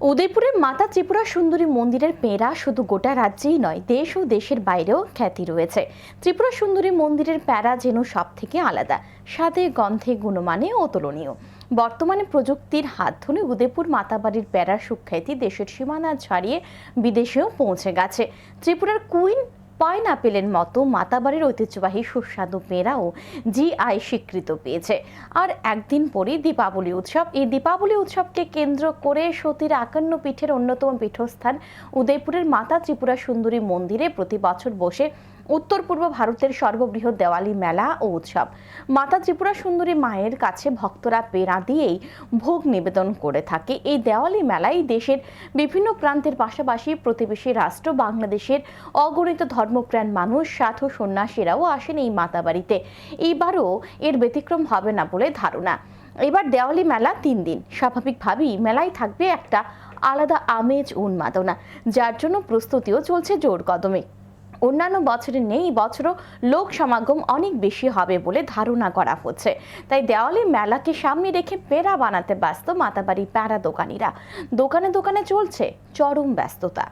উদয়পুরের মাতা ত্রিপুরা সুন্দরী মন্দিরের পেঁড়া শুধু গোটা রাজ্যেই নয়, দেশ ও দেশের বাইরেও খ্যাতি রয়েছে। ত্রিপুরা সুন্দরী মন্দিরের প্যারা যেন সব থেকে আলাদা, স্বাদে, গন্ধে, গুণমানে অতুলনীয়। বর্তমানে প্রযুক্তির হাত ধরে উদয়পুর মাতাবাড়ির প্যারার সুখ্যাতি দেশের সীমানা ছাড়িয়ে বিদেশেও পৌঁছে গেছে। ত্রিপুরার কুইন পাইনাপেলের মতো মাতাবাড়ির ঐতিহ্যবাহী সুস্বাদু পেঁড়াও জিআই স্বীকৃত পেয়েছে। আর একদিন পরই দীপাবলি উৎসব। এই দীপাবলি উৎসবকে কেন্দ্র করে সতীর আকান্ন পীঠের অন্যতম পীঠস্থান উদয়পুরের মাতা ত্রিপুরা সুন্দরী মন্দিরে প্রতি বছর বসে উত্তর পূর্ব ভারতের সর্ববৃহৎ দেওয়ালি মেলা ও উৎসব। মাতা ত্রিপুরা সুন্দরী মায়ের কাছে ভক্তরা পেড়া দিয়েই ভোগ নিবেদন করে থাকে। এই দেওয়ালি মেলায় দেশের বিভিন্ন প্রান্তের পাশাপাশি প্রতিবেশী রাষ্ট্র বাংলাদেশের অগণিত ধর্মপ্রাণ মানুষ, সাধু সন্ন্যাসীরাও আসেন এই মাতাবাড়িতে এইবারও এর ব্যতিক্রম হবে না বলে ধারণা। এবার দেওয়ালি মেলা তিন দিন। স্বাভাবিকভাবেই মেলায় থাকবে একটা আলাদা আমেজ, উন্মাদনা, যার জন্য প্রস্তুতিও চলছে জোর কদমে। অন্যান্য বছরে নেই, বছরও লোক সমাগম অনেক বেশি হবে বলে ধারণা করা হচ্ছে। তাই দেওয়ালি মেলাকে সামনে রেখে পেড়া বানাতে ব্যস্ত মাতাবাড়ি, প্যারা দোকানিরা। দোকানে দোকানে চলছে চরম ব্যস্ততা।